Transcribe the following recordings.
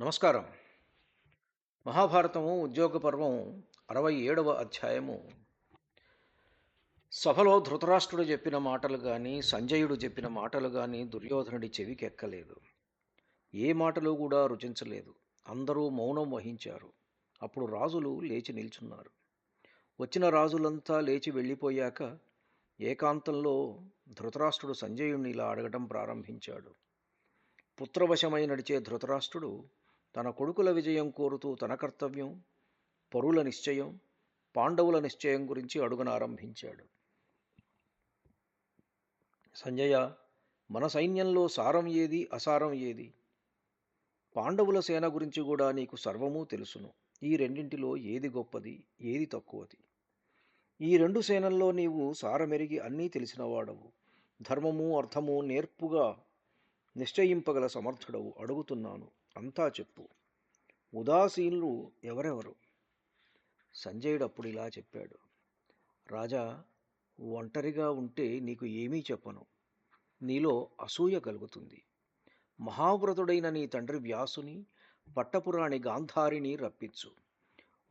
నమస్కారం. మహాభారతము ఉద్యోగ పర్వం అరవై ఏడవ అధ్యాయము. సభలో ధృతరాష్ట్రుడు చెప్పిన మాటలు కానీ సంజయుడు చెప్పిన మాటలు కానీ దుర్యోధనుడి చెవికి ఎక్కలేదు ఏ మాటలు కూడా రుచించలేదు. అందరూ మౌనం వహించారు. అప్పుడు రాజులు లేచి నిల్చున్నారు. వచ్చిన రాజులంతా లేచి వెళ్ళిపోయాక ఏకాంతంలో ధృతరాష్ట్రుడు సంజయుణ్ణి ఇలా అడగటం ప్రారంభించాడు. పుత్రవశమై నడిచే ధృతరాష్ట్రుడు తన కొడుకుల విజయం కోరుతూ తన కర్తవ్యం పరుల నిశ్చయం పాండవుల నిశ్చయం గురించి అడుగునారంభించాడు. సంజయ మన సైన్యంలో సారం ఏది అసారం ఏది? పాండవుల సేన గురించి కూడా నీకు సర్వమూ తెలుసును. ఈ రెండింటిలో ఏది గొప్పది ఏది తక్కువది? ఈ రెండు సేనల్లో నీవు సారమెరిగి అన్నీ తెలిసినవాడవు. ధర్మము అర్థము నేర్పుగా నిశ్చయింపగల సమర్థుడవు అడుగుతున్నాను. అంతా చెప్పు. ఉదాసీనులు ఎవరెవరు? సంజయుడు అప్పుడు ఇలా చెప్పాడు. రాజా ఒంటరిగా ఉంటే నీకు ఏమీ చెప్పను. నీలో అసూయ కలుగుతుంది. మహావ్రతుడైన నీ తండ్రి వ్యాసుని పట్టపురాణి గాంధారిని రప్పించు.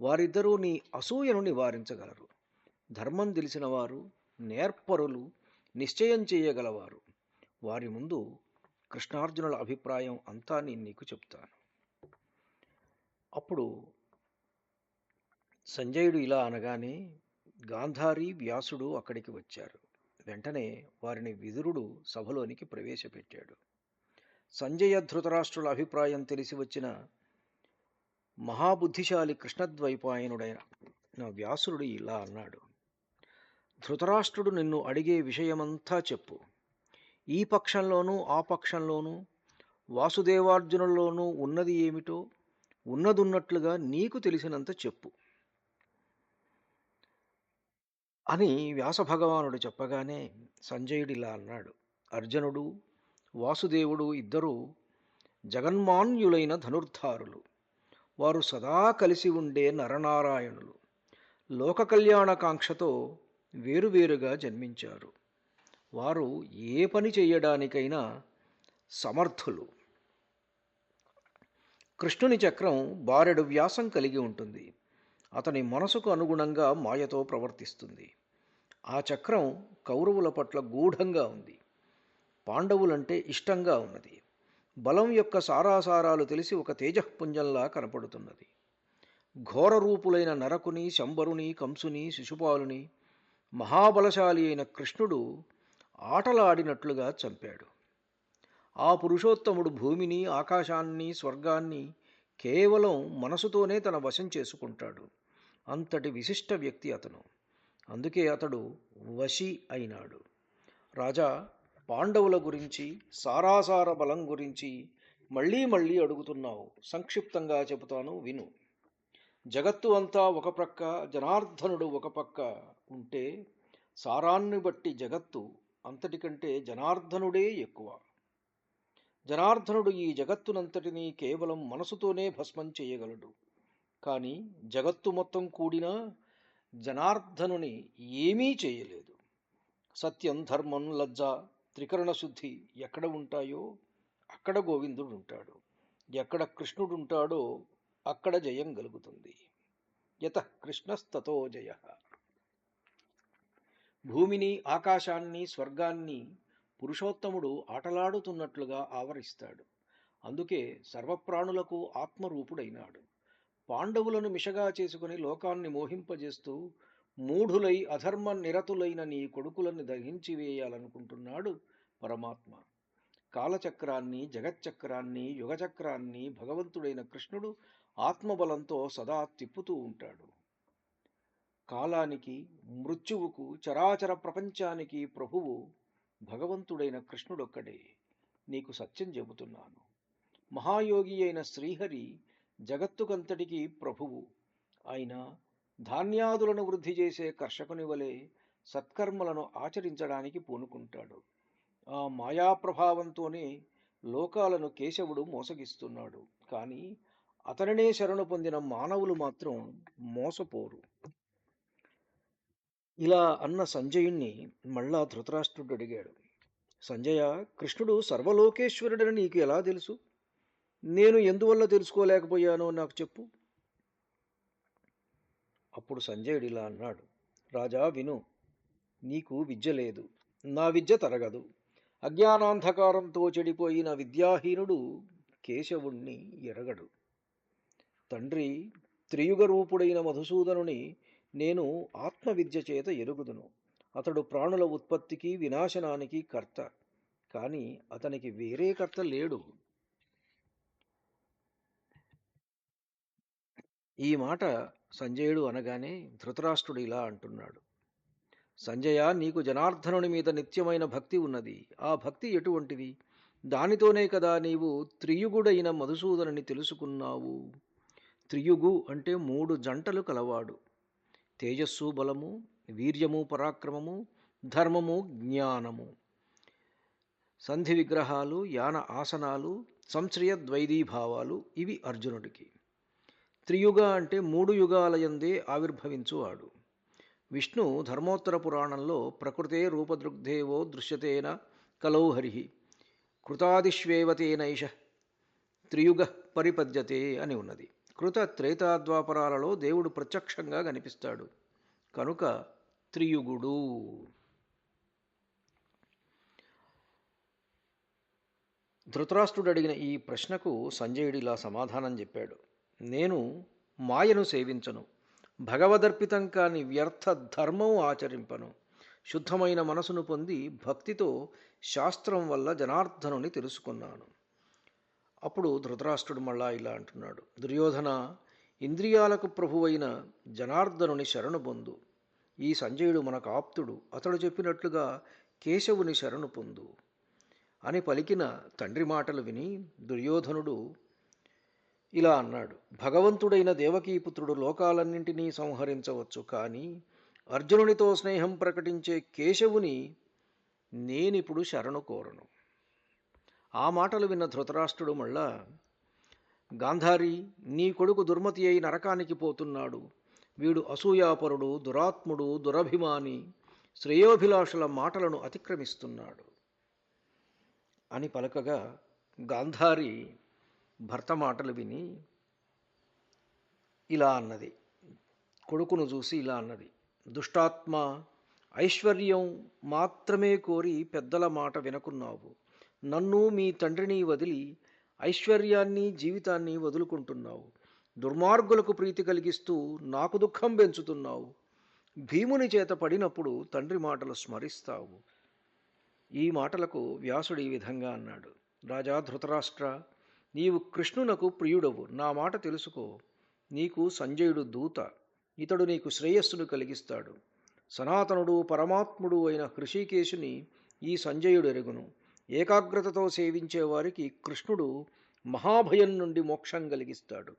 వారిద్దరూ నీ అసూయను నివారించగలరు. ధర్మం తెలిసినవారు నేర్పరులు నిశ్చయం చేయగలవారు. వారి ముందు కృష్ణార్జునుల అభిప్రాయం అంతా నేను నీకు చెప్తాను. అప్పుడు సంజయుడు ఇలా అనగానే గాంధారి వ్యాసుడు అక్కడికి వచ్చారు. వెంటనే వారిని విదురుడు సభలోనికి ప్రవేశపెట్టాడు. సంజయ ధృతరాష్ట్రుల అభిప్రాయం తెలిసి వచ్చిన మహాబుద్ధిశాలి కృష్ణద్వైపాయనుడైన నా వ్యాసుడు ఇలా అన్నాడు. ధృతరాష్ట్రుడు నిన్ను అడిగే విషయమంతా చెప్పు. ఈ పక్షంలోనూ ఆ పక్షంలోనూ వాసుదేవార్జునుల్లోనూ ఉన్నది ఏమిటో ఉన్నదున్నట్లుగా నీకు తెలిసినంత చెప్పు. అని వ్యాసభగవానుడు చెప్పగానే సంజయుడిలా అన్నాడు. అర్జునుడు వాసుదేవుడు ఇద్దరూ జగన్మాన్యులైన ధనుర్ధారులు. వారు సదా కలిసి ఉండే నరనారాయణులు. లోక కళ్యాణకాంక్షతో వేరువేరుగా జన్మించారు. వారు ఏ పని చేయడానికైనా సమర్థులు. కృష్ణుని చక్రం బారెడు వ్యాసం కలిగి ఉంటుంది. అతని మనసుకు అనుగుణంగా మాయతో ప్రవర్తిస్తుంది. ఆ చక్రం కౌరవుల పట్ల గూఢంగా ఉంది. పాండవులంటే ఇష్టంగా ఉన్నది. బలం యొక్క సారాసారాలు తెలిసి ఒక తేజఃపుంజంలా కనపడుతున్నది. ఘోర రూపులైన నరకుని శంబరుని కంసుని శిశుపాలుని మహాబలశాలి అయిన కృష్ణుడు ఆటలాడినట్లుగా చంపాడు. ఆ పురుషోత్తముడు భూమిని ఆకాశాన్ని స్వర్గాన్ని కేవలం మనసుతోనే తన వశం చేసుకుంటాడు. అంతటి విశిష్ట వ్యక్తి అతను. అందుకే అతడు వశి అయినాడు. రాజా పాండవుల గురించి సారాసార బలం గురించి మళ్ళీ మళ్ళీ అడుగుతున్నావు. సంక్షిప్తంగా చెబుతాను విను. జగత్తు అంతా ఒక ప్రక్క జనార్దనుడు ఒక పక్క ఉంటే సారాన్ని బట్టి జగత్తు అంతటికంటే జనార్దనుడే ఎక్కువ. జనార్దనుడు ఈ జగత్తునంతటినీ కేవలం మనసుతోనే భస్మం చేయగలడు. కానీ జగత్తు మొత్తం కూడినా జనార్దనుని ఏమీ చేయలేదు. సత్యం ధర్మం లజ్జ త్రికరణ శుద్ధి ఎక్కడ ఉంటాయో అక్కడ గోవిందుడు ఉంటాడు ఎక్కడ కృష్ణుడు ఉంటాడో అక్కడ జయం కలుగుతుంది యత కృష్ణస్తతో జయ. భూమిని ఆకాశాన్ని స్వర్గాన్ని పురుషోత్తముడు ఆటలాడుతున్నట్లుగా ఆవరిస్తాడు. అందుకే సర్వప్రాణులకు ఆత్మరూపుడైనాడు. పాండవులను మిషగా చేసుకుని లోకాన్ని మోహింపజేస్తూ మూఢులై అధర్మ నిరతులైన నీ కొడుకులను దహించి వేయాలనుకుంటున్నాడు పరమాత్మ. కాలచక్రాన్ని జగచ్చక్రాన్ని యుగచక్రాన్ని భగవంతుడైన కృష్ణుడు ఆత్మబలంతో సదా తిప్పుతూ ఉంటాడు. కాలానికి మృత్యువుకు చరాచర ప్రపంచానికి ప్రభువు భగవంతుడైన కృష్ణుడొక్కడే. నీకు సత్యం చెబుతున్నాను. మహాయోగి అయిన శ్రీహరి జగత్తుకంతటికి ప్రభువు. ఆయన ధాన్యాదులను వృద్ధి చేసే కర్షకుని వలె సత్కర్మలను ఆచరించడానికి పూనుకుంటాడు. ఆ మాయా ప్రభావంతోనే లోకాలను కేశవుడు మోసగిస్తున్నాడు. కానీ అతనినే శరణు పొందిన మానవులు మాత్రం మోసపోరు. ఇలా అన్న సంజయుణ్ణి మళ్ళా ధృతరాష్ట్రుడు అడిగాడు. సంజయ కృష్ణుడు సర్వలోకేశ్వరుడని నీకు ఎలా తెలుసు? నేను ఎందువల్ల తెలుసుకోలేకపోయానో నాకు చెప్పు. అప్పుడు సంజయుడు ఇలా అన్నాడు. రాజా విను. నీకు విద్య లేదు. నా విద్య తరగదు. అజ్ఞానాంధకారంతో చెడిపోయిన విద్యాహీనుడు కేశవుణ్ణి ఎరగడు. తండ్రి త్రియుగ రూపుడైన మధుసూదనుని నేను ఆత్మవిద్య చేత ఎరుగుదును. అతడు ప్రాణుల ఉత్పత్తికి వినాశనానికి కర్త. కానీ అతనికి వేరే కర్త లేడు. ఈ మాట సంజయుడు అనగానే ధృతరాష్ట్రుడు ఇలా అంటున్నాడు. సంజయ నీకు జనార్దనుని మీద నిత్యమైన భక్తి ఉన్నది. ఆ భక్తి ఎటువంటిది? దానితోనే కదా నీవు త్రియుగుడైన మధుసూదనని తెలుసుకున్నావు. త్రియుగు అంటే మూడు జంటలు కలవాడు. తేజస్సు బలము వీర్యము పరాక్రమము ధర్మము జ్ఞానము. సంధి విగ్రహాలు యాన ఆసనాలు సంశ్రయ ద్వైదీభావాలు ఇవి అర్జునుడికి. త్రియుగ అంటే మూడు యుగాలయందే ఆవిర్భవించువాడు. విష్ణు ధర్మోత్తర పురాణంలో ప్రకృతే రూపదృగ్ధేవో దృశ్యతేన కలౌ హరి కృతాదిష్వేవతేనైష త్రియుగ పరిపద్యతే అని ఉన్నది. కృత త్రేతాద్వాపరాలలో దేవుడు ప్రత్యక్షంగా కనిపిస్తాడు. కనుక త్రియుగుడు. ధృతరాష్ట్రుడు అడిగిన ఈ ప్రశ్నకు సంజయుడు ఇలా సమాధానం చెప్పాడు. నేను మాయను సేవించను. భగవదర్పితం కాని వ్యర్థ ధర్మం ఆచరింపను. శుద్ధమైన మనసును పొంది భక్తితో శాస్త్రం వల్ల జనార్దనుని తెలుసుకున్నాను. అప్పుడు ధృతరాష్ట్రుడు మళ్ళా ఇలా అంటున్నాడు దుర్యోధన ఇంద్రియాలకు ప్రభువైన జనార్దనుని శరణు పొందు. ఈ సంజయుడు మనకు ఆప్తుడు అతడు చెప్పినట్లుగా కేశవుని శరణు పొందు అని పలికిన తండ్రి మాటలు విని దుర్యోధనుడు ఇలా అన్నాడు భగవంతుడైన దేవకీపుత్రుడు లోకాలన్నింటినీ సంహరించవచ్చు కానీ అర్జునునితో స్నేహం ప్రకటించే కేశవుని నేనిప్పుడు శరణు కోరను. ఆ మాటలు విన్న ధృతరాష్ట్రుడు మళ్ళా గాంధారి నీ కొడుకు దుర్మతి అయి నరకానికి పోతున్నాడు. వీడు అసూయాపరుడు దురాత్ముడు దురభిమాని శ్రేయోభిలాషుల మాటలను అతిక్రమిస్తున్నాడు. అని పలకగా గాంధారి భర్త మాటలు విని ఇలా అన్నది. కొడుకును చూసి ఇలా అన్నది. దుష్టాత్మ ఐశ్వర్యం మాత్రమే కోరి పెద్దల మాట వినకున్నావు. నన్ను మీ తండ్రిని వదిలి ఐశ్వర్యాన్ని జీవితాన్ని వదులుకుంటున్నావు. దుర్మార్గులకు ప్రీతి కలిగిస్తూ నాకు దుఃఖం పెంచుతున్నావు. భీముని చేత పడినప్పుడు తండ్రి మాటలు స్మరిస్తావు. ఈ మాటలకు వ్యాసుడు ఈ విధంగా అన్నాడు. రాజా ధృతరాష్ట్ర నీవు కృష్ణునకు ప్రియుడవు. నా మాట తెలుసుకో. నీకు సంజయుడు దూత. ఇతడు నీకు శ్రేయస్సును కలిగిస్తాడు. సనాతనుడు పరమాత్ముడు అయిన హృషికేశుని ఈ సంజయుడు ఎరుగును ఏకాగ్రతతో సేవించే వారికి కృష్ణుడు మహాభయం నుండి మోక్షం కలిగిస్తాడు.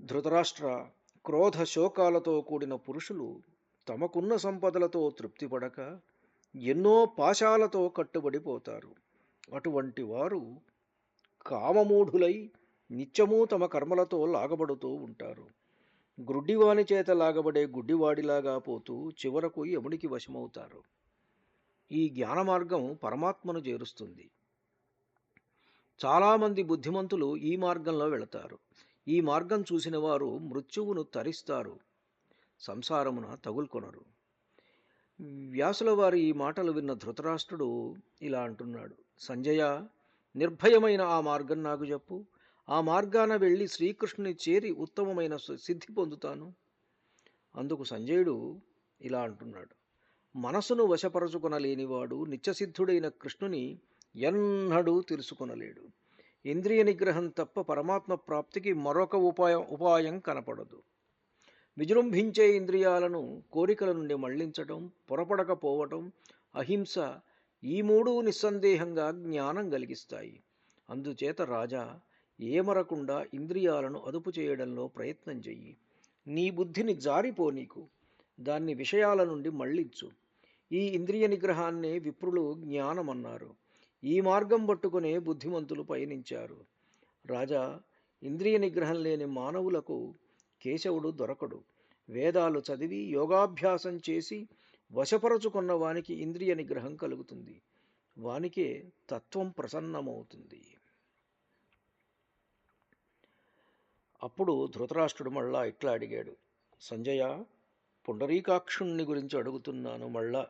ధృతరాష్ట్ర క్రోధ శోకాలతో కూడిన పురుషులు తమకున్న సంపదలతో తృప్తిపడక ఎన్నో పాశాలతో కట్టుబడిపోతారు. అటువంటి వారు కామమూఢులై నిత్యము తమ కర్మలతో లాగబడుతూ ఉంటారు. గ్రుడ్డివాని చేత లాగబడే గుడ్డివాడిలాగా పోతూ చివరకు యమునికి వశమవుతారు. ఈ జ్ఞాన మార్గం పరమాత్మను చేరుస్తుంది. చాలామంది బుద్ధిమంతులు ఈ మార్గంలో వెళతారు. ఈ మార్గం చూసిన వారు మృత్యువును తరిస్తారు. సంసారమున తగులుకొనరు. వ్యాసుల వారి ఈ మాటలు విన్న ధృతరాష్ట్రుడు ఇలా అంటున్నాడు. సంజయ నిర్భయమైన ఆ మార్గం నాకు చెప్పు. ఆ మార్గాన వెళ్ళి శ్రీకృష్ణుని చేరి ఉత్తమమైన సిద్ధి పొందుతాను. అందుకు సంజయుడు ఇలా అంటున్నాడు. మనసును వశపరచుకొనలేనివాడు నిత్యసిద్ధుడైన కృష్ణుని ఎన్నడూ తెలుసుకొనలేడు. ఇంద్రియ నిగ్రహం తప్ప పరమాత్మ ప్రాప్తికి మరొక ఉపాయం ఉపాయం కనపడదు. విజృంభించే ఇంద్రియాలను కోరికల నుండి మళ్ళించటం పొరపడకపోవటం అహింస ఈ మూడు నిస్సందేహంగా జ్ఞానం కలిగిస్తాయి. అందుచేత రాజా ఏమరకుండా ఇంద్రియాలను అదుపు చేయడంలో ప్రయత్నం చెయ్యి. నీ బుద్ధిని జారిపో నీకు. దాన్ని విషయాల నుండి మళ్ళించు. ఈ ఇంద్రియ నిగ్రహాన్ని విప్రులు జ్ఞానమన్నారు. ఈ మార్గం పట్టుకునే బుద్ధిమంతులు పయనించారు. రాజా ఇంద్రియ నిగ్రహం లేని మానవులకు కేశవుడు దొరకడు. వేదాలు చదివి యోగాభ్యాసం చేసి వశపరచుకున్న వానికి ఇంద్రియ నిగ్రహం కలుగుతుంది. వానికే తత్వం ప్రసన్నమవుతుంది. అప్పుడు ధృతరాష్ట్రుడు మళ్ళా ఇట్లా అడిగాడు. సంజయ పుండరీకాక్షుణ్ణి గురించి అడుగుతున్నాను మళ్ళా.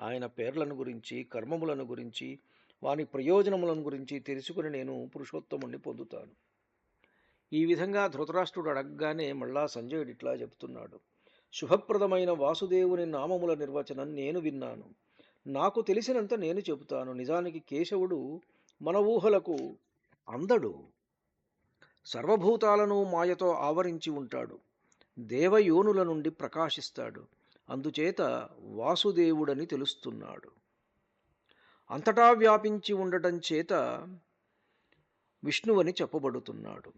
ఆయన పేర్లను గురించి కర్మములను గురించి వాని ప్రయోజనములను గురించి తెలుసుకుని నేను పురుషోత్తముణ్ణి పొందుతాను. ఈ విధంగా ధృతరాష్ట్రుడు అడగగానే మళ్ళా సంజయుడు ఇట్లా చెప్తున్నాడు. శుభప్రదమైన వాసుదేవుని నామముల నిర్వచనం నేను విన్నాను. నాకు తెలిసినంత నేను చెబుతాను. నిజానికి కేశవుడు మన ఊహలకు అందడు. సర్వభూతాలను మాయతో ఆవరించి ఉంటాడు. దేవయోనుల నుండి ప్రకాశిస్తాడు. అందుచేత వాసుదేవుడని తెలుస్తున్నాడు. అంతటా వ్యాపించి ఉండటం చేత విష్ణువని చెప్పబడుతున్నాడు.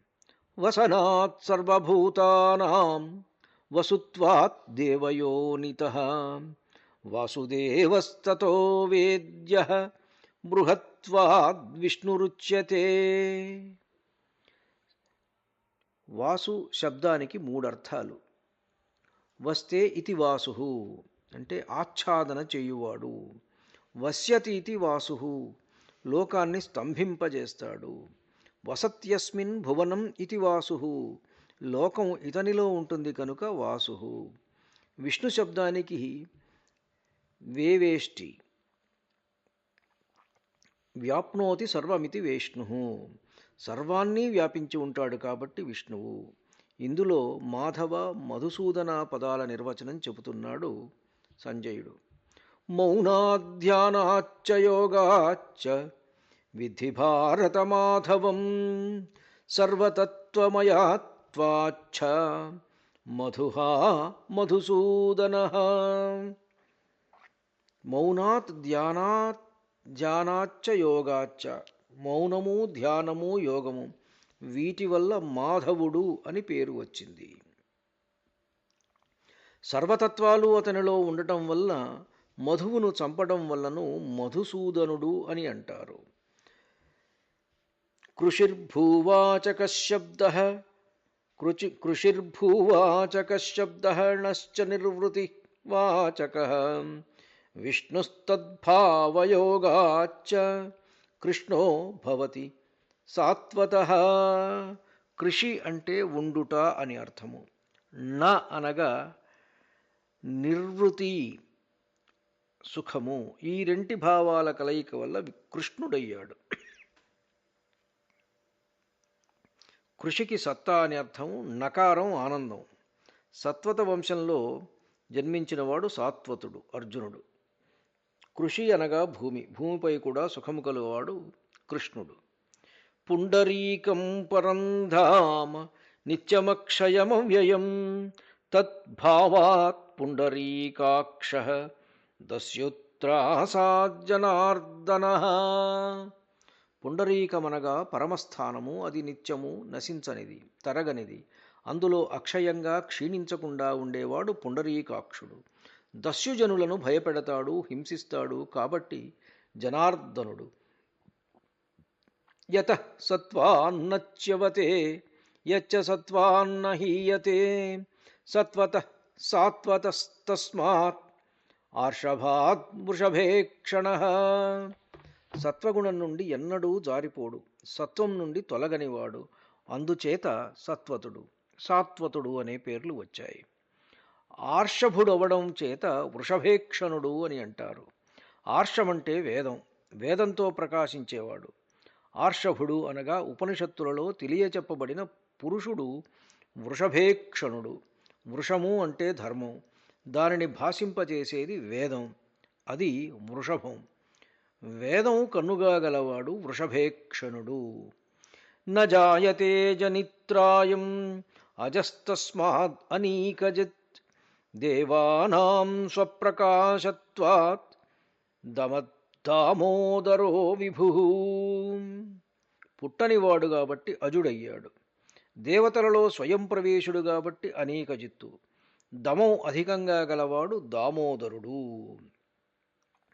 వసనాత్ సర్వభూతానాం వసుత్వాత్ దేవయోనిత వాసుదేవస్తతో వేద్య బృహత్వాద్ విష్ణురుచ్యతే. వాసు శబ్దానికి మూడర్థాలు. వస్తే ఇతి వాసు అంటే ఆచ్ఛాదన చేయువాడు. వస్యతి ఇతి వాసు లోకాన్ని స్తంభింపజేస్తాడు. వసత్యస్మిన్ భువనం ఇతి వాసు లోకం ఇతనిలో ఉంటుంది కనుక వాసు విష్ణు శబ్దానికి వేవేష్టి వ్యాప్నోతి సర్వమితి విష్ణు. సర్వాన్ని వ్యాపించి ఉంటాడు కాబట్టి విష్ణువు. ఇందులో మాధవ మధుసూదన పదాల నిర్వచనం చెబుతున్నాడు సంజయుడు. మౌనాధ్యానాచ్చ యోగాచ్చ విధి భారత మాధవం సర్వతత్వమయాత్వాచ్చ మధుహా మధుసూదన. మౌనాత్ ధ్యానాత్ ధ్యానాచ్చ యోగాచ్చ మౌనము ధ్యానము యోగము. వీటి వల్ల మాధవుడు అని పేరు వచ్చింది. సర్వతత్వాలు అతనిలో ఉండటం వల్ల మధువును చంపడం వల్లను మధుసూదనుడు అని అంటారు. కృషిర్భూవాచక శబ్ద కృచి కృషిర్భూవాచక శబ్ద నశ్చ నిర్వృతి వాచక విష్ణుస్తద్భావయోగాచ్చ కృష్ణో భవతి. సాత్వత కృషి అంటే ఉండుట అని అర్థము. న అనగా నిర్వృతి సుఖము. ఈ రెంటి భావాల కలయిక వల్ల కృష్ణుడయ్యాడు. కృషికి సత్తా అని అర్థం నకారం ఆనందం. సత్వత వంశంలో జన్మించినవాడు సాత్వతుడు అర్జునుడు. కృషి అనగా భూమి. భూమిపై కూడా సుఖము కలుగువాడు కృష్ణుడు. పుండరీకం పరంధామ నిత్యమక్షయమవ్యయం. తద్భావాత్ పుండరీకాక్ష దస్యుత్రాసాజ్జనార్దన. పుండరీకమనగా పరమస్థానము అది నిత్యము నశించనిది తరగనిది. అందులో అక్షయంగా క్షీణించకుండా ఉండేవాడు పుండరీకాక్షుడు. దస్యుజనులను భయపెడతాడు హింసిస్తాడు కాబట్టి జనార్దనుడు. యత సత్వాన్నచ్యవతే యచ్చ సత్వాన్న హీయతే సత్వత సాత్వతస్తస్మాత్ ఆర్షభాత్ వృషభేక్షణ సత్వగుణం నుండి ఎన్నడూ జారిపోడు సత్వం నుండి తొలగనివాడు అందుచేత సత్వతుడు సాత్వతుడు అనే పేర్లు వచ్చాయి. ఆర్షభుడవడం చేత వృషభేక్షణుడు అని అంటారు. ఆర్షమంటే వేదం వేదంతో ప్రకాశించేవాడు ఆర్షభుడు అనగా ఉపనిషత్తులలో తెలియచెప్పబడిన పురుషుడు వృషభేక్షణుడు వృషము అంటే ధర్మం. దానిని భాషింపజేసేది వేదం. అది వృషభం. వేదం కన్నుగా గలవాడు వృషభేక్షణుడు నజాయతే జనిత్రాయం అజస్తస్మాద్ అనీకజిత్. దేవానాం స్వప్రకాశత్వాత్. దమత్ దామోదరో విభు. పుట్టనివాడు కాబట్టి అజుడయ్యాడు. దేవతలలో స్వయం ప్రవేశుడు కాబట్టి అనేకజిత్తు దమం అధికంగా గలవాడు దామోదరుడు.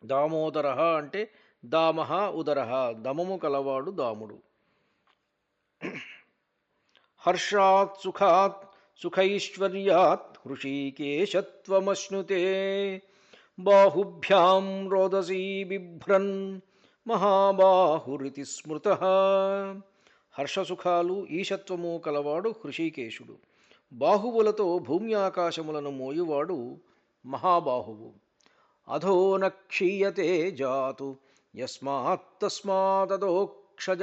దామోదర అంటే దామహ ఉదరహ దమము కలవాడు దాముడు. హర్షాత్ సుఖాత్ సుఖైశ్వర్యాత్ హృషీకేశత్వమశ్నుతే. బాహుభ్యాం రోదసీ బిభ్రన్ మహాబాహురితి స్మృత. హర్షసుఖాలు ఈశత్వము కలవాడు హృషికేశుడు. బాహువులతో భూమి ఆకాశములను మోయువాడు మహాబాహువు. అధోనక్షీయతే జాతు యస్మాత్తస్మాదోక్షజ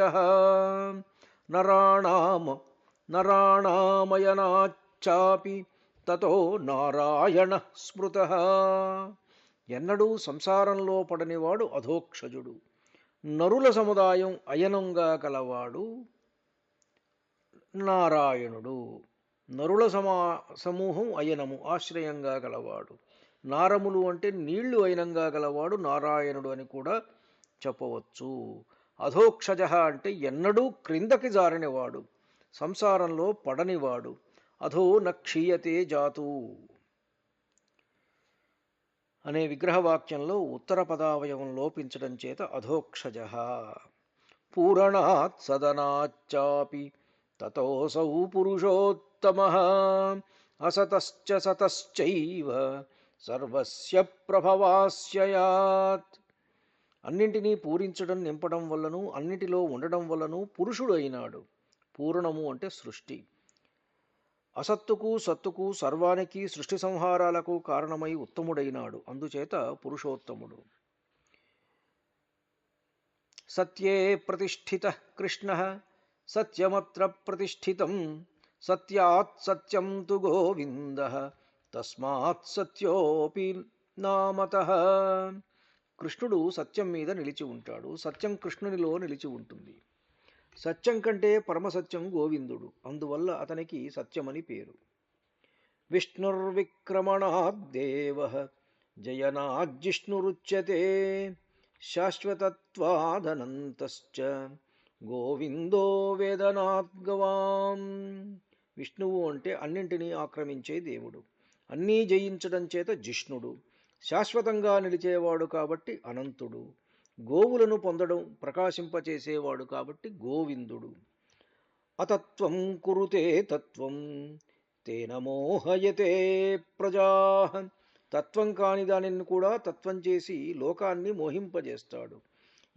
నరాణామ నరాణామయనాచాపి తతో నారాయణ స్మృత. ఎన్నడూ సంసారంలో పడనివాడు అధోక్షజుడు. నరుల సముదాయం అయనంగా కలవాడు నారాయణుడు. నరుల సమా సమూహం అయనము ఆశ్రయంగా గలవాడు. నారములు అంటే నీళ్ళు అయినంగా గలవాడు నారాయణుడు అని కూడా చెప్పవచ్చు. అధోక్షజ అంటే ఎన్నడూ క్రిందకి జారినవాడు. సంసారంలో పడనివాడు. అధో నక్షీయతే జాతు. అనే విగ్రహవాక్యంలో ఉత్తర పదావయవం లోపించడం చేత అధోక్షజ. పూరణాత్ సదనాచ్చాపి తతోసౌ పురుషోత్తమ. అసతశ్చ సతశ్చైవ సర్వస్య ప్రభవాస్యయాత్. అన్నింటినీ పూరించడం నింపడం వల్లను అన్నిటిలో ఉండడం వల్లను పురుషుడు అయినాడు పూర్ణము అంటే సృష్టి. అసత్తుకు సత్తుకు సర్వానికి సృష్టి సంహారాలకు కారణమై ఉత్తముడైనాడు. అందుచేత పురుషోత్తముడు. సత్యే ప్రతిష్ఠిత కృష్ణ సత్యమత్ర ప్రతిష్ఠితం సత్యాత్ సత్యం తు గోవింద తస్మాత్ సత్యోపి నామత. కృష్ణుడు సత్యం మీద నిలిచి ఉంటాడు. సత్యం కృష్ణునిలో నిలిచి ఉంటుంది. సత్యం కంటే పరమసత్యం గోవిందుడు. అందువల్ల అతనికి సత్యమని పేరు. విష్ణుర్విక్రమణాద్దేవ జయనాజిష్ణురుచ్యతే శాశ్వతత్వాదనంతశ్చ గోవిందో వేదనాద్గవాం. విష్ణువు అంటే అన్నింటినీ ఆక్రమించే దేవుడు. అన్నీ జయించడం చేత జిష్ణుడు. శాశ్వతంగా నిలిచేవాడు కాబట్టి అనంతుడు. గోవులను పొందడం ప్రకాశింపచేసేవాడు కాబట్టి గోవిందుడు. అతత్వం కురుతే తత్వం తేన మోహయతే ప్రజా. తత్వం కాని దానిని కూడా తత్వం చేసి లోకాన్ని మోహింపజేస్తాడు.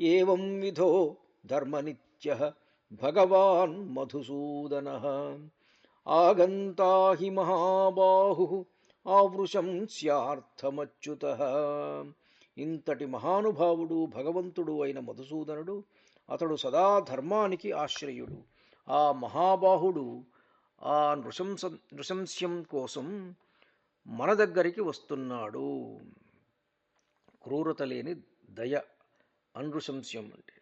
ఏవం విధో ధర్మనిత్య భగవాన్ మధుసూదన. ఆగంతా హి మహాబాహు ఆవృశం స్యార్థమచ్యుత. ఇంతటి మహానుభావుడు భగవంతుడు అయిన మధుసూదనుడు అతడు సదా ధర్మానికి ఆశ్రయుడు. ఆ మహాబాహుడు ఆ నృశంస నృశంస్యం కోసం మన దగ్గరికి వస్తున్నాడు. క్రూరత లేని దయ అనృశంస్యం అంటే.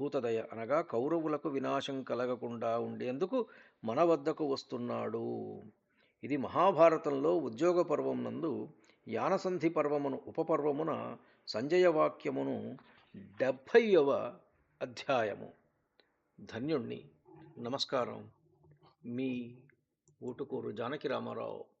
భూతదయ అనగా కౌరవులకు వినాశం కలగకుండా ఉండేందుకు మన వద్దకు వస్తున్నాడు. ఇది మహాభారతంలో ఉద్యోగ పర్వం నందు యానసంధి పర్వమును ఉపపర్వమున సంజయ వాక్యమును డెబ్భైవ అధ్యాయము. ధన్యుణ్ణి. నమస్కారం. మీ ఊటుకూరు జానకి రామారావు.